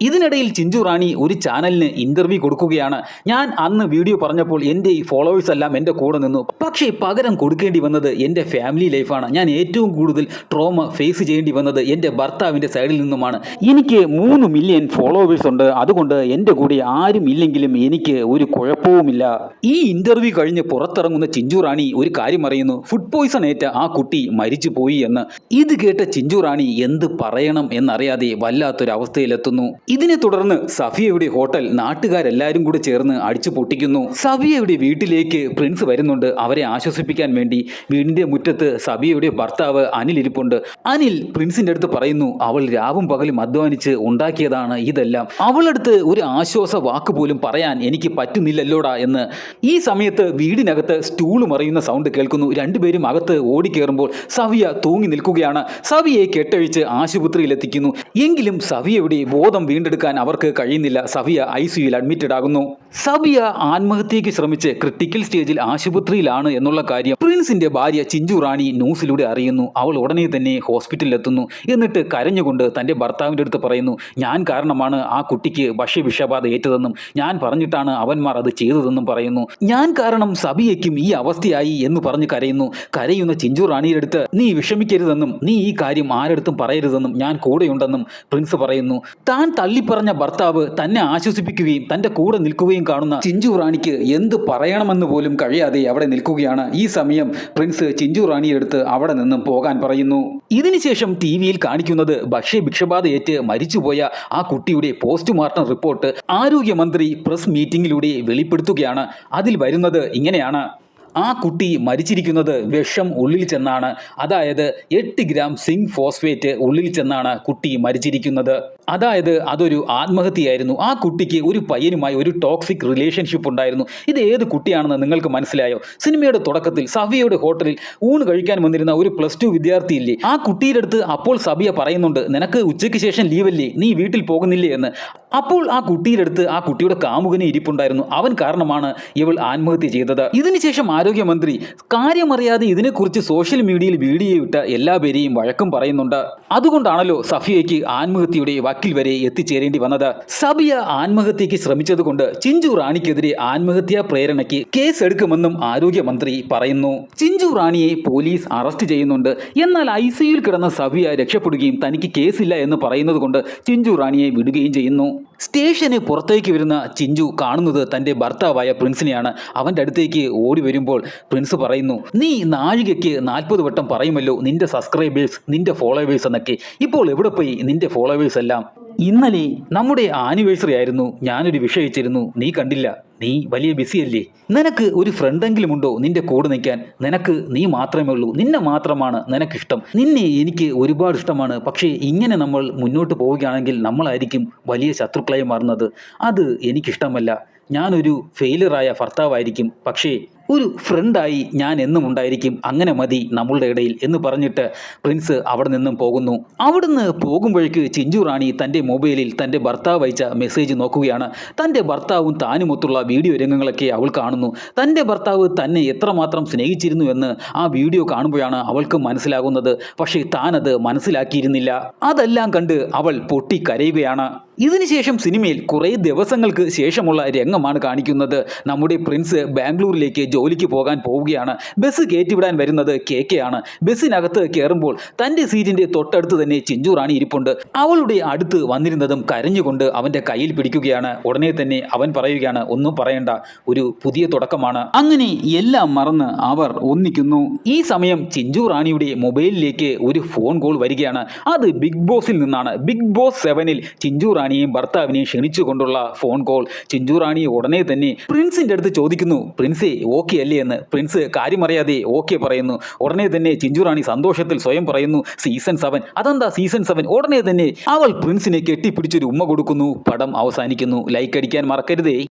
ഇതിനിടയിൽ ചിഞ്ചു റാണി ഒരു ചാനലിന് ഇന്റർവ്യൂ കൊടുക്കുകയാണ്. ഞാൻ അന്ന് വീഡിയോ പറഞ്ഞപ്പോൾ എന്റെ ഈ ഫോളോവേഴ്സ് എല്ലാം എന്റെ കൂടെ നിന്നു. പക്ഷേ പകരം കൊടുക്കേണ്ടി വന്നത് എന്റെ ഫാമിലി ലൈഫാണ് ഞാൻ ഏറ്റവും കൂടുതൽ ട്രോമ ഫേസ് ചെയ്യേണ്ടി വന്നത് എന്റെ ഭർത്താവിന്റെ സൈഡിൽ നിന്നുമാണ്. എനിക്ക് മൂന്ന് മില്യൺ ഫോളോവേഴ്സ് ഉണ്ട്. അതുകൊണ്ട് എന്റെ കൂടെ ആരും ഇല്ലെങ്കിലും എനിക്ക് ഒരു കുഴപ്പവുമില്ല. ഈ ഇന്റർവ്യൂ കഴിഞ്ഞ് പുറത്തിറങ്ങുന്ന ചിഞ്ചു റാണി ഒരു കാര്യം അറിയുന്നു. ഫുഡ് പോയ്സൺ ഏറ്റ ആ കുട്ടി മരിച്ചു പോയി എന്ന്. ഇത് കേട്ട ചിഞ്ചു റാണി എന്ത് പറയണം എന്നറിയാതെ വല്ലാത്തൊരു അവസ്ഥയിലെത്തുന്നു ഇതിനെ തുടർന്ന് സഫിയയുടെ ഹോട്ടൽ നാട്ടുകാരെല്ലാവരും കൂടി ചേർന്ന് അടിച്ചു പൊട്ടിക്കുന്നു. സഫിയയുടെ വീട്ടിലേക്ക് പ്രിൻസ് വരുന്നുണ്ട്. അവരെ ആശ്വസിപ്പിക്കാൻ വേണ്ടി വീടിന്റെ മുറ്റത്ത് സഫിയയുടെ ഭർത്താവ് അനിൽ ഇരിപ്പുണ്ട്. അനിൽ പ്രിൻസിന്റെ അടുത്ത് പറയുന്നു അവൾ രാവും പകലും അധ്വാനിച്ച് ഉണ്ടാക്കിയതാണ് ഇതെല്ലാം. അവളടുത്ത് ഒരു ആശ്വാസ വാക്ക് പോലും പറയാൻ എനിക്ക് പറ്റുന്നില്ലല്ലോടാ എന്ന് ഈ സമയത്ത് വീടിനകത്ത് സ്റ്റൂൾ മറിയുന്ന സൗണ്ട് കേൾക്കുന്നു. രണ്ടുപേരും അകത്ത് ഓടിക്കേറുമ്പോൾ സവിയ തൂങ്ങി നിൽക്കുകയാണ്. സവിയെ കെട്ടഴിച്ച് ആശുപത്രിയിൽ എത്തിക്കുന്നു എങ്കിലും സവിയയുടെ ബോധം വീണ്ടെടുക്കാൻ അവർക്ക് കഴിയുന്നില്ല. സവിയ ഐ സിയുയിൽ അഡ്മിറ്റഡ് ആകുന്നു. സവിയ ആത്മഹത്യയ്ക്ക് ശ്രമിച്ച് ക്രിട്ടിക്കൽ സ്റ്റേജിൽ ആശുപത്രിയിലാണ് എന്നുള്ള കാര്യം പ്രിൻസിന്റെ ഭാര്യ ചിഞ്ചു റാണി ന്യൂസിലൂടെ അറിയുന്നു. അവൾ ഉടനെ തന്നെ ഹോസ്പിറ്റലിൽ എത്തുന്നു എന്നിട്ട് കരഞ്ഞുകൊണ്ട് തന്റെ ഭർത്താവിന്റെ അടുത്ത് പറയുന്നു ഞാൻ കാരണമാണ് ആ കുട്ടിക്ക് ഭക്ഷ്യവിഷബാധ ഏറ്റതെന്നും ഞാൻ പറഞ്ഞിട്ടാണ് അവന്മാർ അത് ചെയ്തതെന്നും പറയുന്നു. ഞാൻ കാരണം സബിയയ്ക്കും ഈ അവസ്ഥയായി എന്ന് പറഞ്ഞ് കരയുന്നു. കരയുന്ന ചിഞ്ചു റാണിയുടെ അടുത്ത് നീ വിഷമിക്കരുതെന്നും നീ ഈ കാര്യം ആരടുത്തും പറയരുതെന്നും ഞാൻ കൂടെയുണ്ടെന്നും പ്രിൻസ് പറയുന്നു. താൻ തള്ളിപ്പറഞ്ഞ ഭർത്താവ് തന്നെ ആശ്വസിപ്പിക്കുകയും തന്റെ കൂടെ നിൽക്കുകയും കാണുന്ന ചിഞ്ചു റാണിക്ക് എന്ത് പറയണമെന്ന് പോലും കഴിയാതെ അവിടെ നിൽക്കുകയാണ്. ഈ സമയം പ്രിൻസ് ചിഞ്ചു റാണിയുടെ എടുത്ത് അവിടെ നിന്നും പോകാൻ പറയുന്നു. ഇതിനുശേഷം ടി വിയിൽ കാണിക്കുന്നത് ഭക്ഷ്യ ഭിക്ഷബാധയേറ്റ് മരിച്ചുപോയ ആ കുട്ടിയുടെ പോസ്റ്റ്മോർട്ടം റിപ്പോർട്ട് ആരോഗ്യമന്ത്രി പ്രസ് മീറ്റിംഗിലൂടെ വെളിപ്പെടുത്തുകയാണ്. അതിൽ വരുന്നത് ഇങ്ങനെയാണ്. ആ കുട്ടി മരിച്ചിരിക്കുന്നത് വിഷം ഉള്ളിൽ ചെന്നാണ്. അതായത് എട്ട് ഗ്രാം സിങ്ക് ഫോസ്ഫേറ്റ് ഉള്ളിൽ ചെന്നാണ് കുട്ടി മരിച്ചിരിക്കുന്നത്. അതായത് അതൊരു ആത്മഹത്യയായിരുന്നു. ആ കുട്ടിക്ക് ഒരു പയ്യനുമായി ഒരു ടോക്സിക് റിലേഷൻഷിപ്പ് ഉണ്ടായിരുന്നു. ഇത് ഏത് കുട്ടിയാണെന്ന് നിങ്ങൾക്ക് മനസ്സിലായോ? സിനിമയുടെ തുടക്കത്തിൽ സഫിയയുടെ ഹോട്ടലിൽ ഊണ് കഴിക്കാൻ വന്നിരുന്ന ഒരു പ്ലസ് ടു വിദ്യാർത്ഥി ഇല്ലേ ആ കുട്ടിയുടെ അടുത്ത് അപ്പോൾ സബിയ പറയുന്നുണ്ട് നിനക്ക് ഉച്ചയ്ക്ക് ശേഷം ലീവല്ലേ നീ വീട്ടിൽ പോകുന്നില്ലേ? എന്ന്. അപ്പോൾ ആ കുട്ടിയുടെ അടുത്ത് ആ കുട്ടിയുടെ കാമുകനെ ഇരിപ്പുണ്ടായിരുന്നു. അവൻ കാരണമാണ് ഇവൾ ആത്മഹത്യ ചെയ്തത്. ഇതിനുശേഷം ആരോഗ്യമന്ത്രി കാര്യമറിയാതെ ഇതിനെക്കുറിച്ച് സോഷ്യൽ മീഡിയയിൽ വീഡിയോ ഇട്ട എല്ലാ പേരെയും വഴക്കം പറയുന്നുണ്ട്. അതുകൊണ്ടാണല്ലോ സഫിയയ്ക്ക് ആത്മഹത്യയുടെ വക്കിൽ വരെ എത്തിച്ചേരേണ്ടി വന്നത്. സബിയ ആത്മഹത്യയ്ക്ക് ശ്രമിച്ചതുകൊണ്ട് ചിഞ്ചു റാണിക്കെതിരെ ആത്മഹത്യാ പ്രേരണയ്ക്ക് കേസ് എടുക്കുമെന്നും ആരോഗ്യമന്ത്രി പറയുന്നു. ചിഞ്ചു റാണിയെ പോലീസ് അറസ്റ്റ് ചെയ്യുന്നുണ്ട്. എന്നാൽ ഐ സിയിൽ കിടന്ന സബിയ രക്ഷപ്പെടുകയും തനിക്ക് കേസില്ല എന്ന് പറയുന്നത് കൊണ്ട് ചിഞ്ചു റാണിയെ വിടുകയും ചെയ്യുന്നു. സ്റ്റേഷന് പുറത്തേക്ക് വരുന്ന ചിഞ്ചു കാണുന്നത് തന്റെ ഭർത്താവായ പ്രിൻസിനെയാണ്. അവന്റെ അടുത്തേക്ക് ഓടി വരുമ്പോൾ പ്രിൻസ് പറയുന്നു നീ നാഴികയ്ക്ക് നാൽപ്പത് വട്ടം പറയുമല്ലോ നിന്റെ സബ്സ്ക്രൈബേഴ്സ് നിന്റെ ഫോളോവേഴ്സ് എന്നൊക്കെ. ഇപ്പോൾ എവിടെ പോയി നിന്റെ ഫോളോവേഴ്സ് എല്ലാം? ഇന്നലെ നമ്മുടെ ആനിവേഴ്സറി ആയിരുന്നു. ഞാനൊരു വിഷയിച്ചിരുന്നു. നീ കണ്ടില്ല. നീ വലിയ ബിസിയല്ലേ നിനക്ക് ഒരു ഫ്രണ്ടെങ്കിലും ഉണ്ടോ നിന്റെ കൂടെ നിൽക്കാൻ? നിനക്ക് നീ മാത്രമേ ഉള്ളൂ. നിന്നെ മാത്രമാണ് നിനക്കിഷ്ടം. നിന്നെ എനിക്ക് ഒരുപാട് ഇഷ്ടമാണ്. പക്ഷേ ഇങ്ങനെ നമ്മൾ മുന്നോട്ട് പോവുകയാണെങ്കിൽ നമ്മളായിരിക്കും വലിയ ശത്രുക്കളായി മാറുന്നത്. അത് എനിക്കിഷ്ടമല്ല. ഞാനൊരു ഫെയിലറായ ഭർത്താവായിരിക്കും. പക്ഷേ ഒരു ഫ്രണ്ടായി ഞാൻ എന്നും ഉണ്ടായിരിക്കും അങ്ങനെ മതി നമ്മളുടെ ഇടയിൽ എന്ന് പറഞ്ഞിട്ട് പ്രിൻസ് അവിടെ നിന്നും പോകുന്നു. അവിടുന്ന് പോകുമ്പോഴേക്ക് ചിഞ്ചു റാണി തന്റെ മൊബൈലിൽ തന്റെ ഭർത്താവ് അയച്ച മെസ്സേജ് നോക്കുകയാണ്. തന്റെ ഭർത്താവും താനുമൊത്തുള്ള വീഡിയോ രംഗങ്ങളൊക്കെ അവൾ കാണുന്നു. തന്റെ ഭർത്താവ് തന്നെ എത്രമാത്രം സ്നേഹിച്ചിരുന്നു എന്ന് ആ വീഡിയോ കാണുമ്പോഴാണ് അവൾക്ക് മനസ്സിലാകുന്നത്. പക്ഷേ താനത് മനസ്സിലാക്കിയിരുന്നില്ല. അതെല്ലാം കണ്ട് അവൾ പൊട്ടിക്കരയുകയാണ്. ഇതിനുശേഷം സിനിമയിൽ കുറേ ദിവസങ്ങൾക്ക് ശേഷമുള്ള രംഗമാണ് കാണിക്കുന്നത്. നമ്മുടെ പ്രിൻസ് ബാംഗ്ലൂരിലേക്ക് ജോലിക്ക് പോകാൻ പോവുകയാണ്. ബസ് കയറ്റിവിടാൻ വരുന്നത് കെ കെ ആണ്. ബസ്സിനകത്ത് കയറുമ്പോൾ തന്റെ സീറ്റിന്റെ തൊട്ടടുത്ത് തന്നെ ചിഞ്ചു റാണി ഇരിപ്പുണ്ട്. അവളുടെ അടുത്ത് വന്നിരുന്നതും കരഞ്ഞുകൊണ്ട് അവന്റെ കയ്യിൽ പിടിക്കുകയാണ്. ഉടനെ തന്നെ അവൻ പറയുകയാണ് ഒന്നും പറയണ്ട. ഒരു പുതിയ തുടക്കമാണ്. അങ്ങനെ എല്ലാം മറന്ന് അവർ ഒന്നിക്കുന്നു. ഈ സമയം ചിഞ്ചു റാണിയുടെ മൊബൈലിലേക്ക് ഒരു ഫോൺ കോൾ വരികയാണ്. അത് ബിഗ് ബോസിൽ നിന്നാണ്. ബിഗ് ബോസ് സെവനിൽ ചിഞ്ചു റാണിയെയും ഭർത്താവിനെയും ക്ഷണിച്ചുകൊണ്ടുള്ള ഫോൺ കോൾ ചിഞ്ചു റാണി ഉടനെ തന്നെ പ്രിൻസിന്റെ അടുത്ത് ചോദിക്കുന്നു. പ്രിൻസേ ഓക്കെ അല്ലേ എന്ന്? പ്രിൻസ് കാര്യമറിയാതെ ഓക്കെ പറയുന്നു. ഉടനെ തന്നെ ചിഞ്ചു റാണി സന്തോഷത്തിൽ സ്വയം പറയുന്നു സീസൺ സെവൻ അതെന്താ സീസൺ സെവൻ ഉടനെ തന്നെ അവൾ പ്രിൻസിനെ കെട്ടിപ്പിടിച്ചൊരു ഉമ്മ കൊടുക്കുന്നു. പടം അവസാനിക്കുന്നു. ലൈക്ക് അടിക്കാൻ മറക്കരുതേ.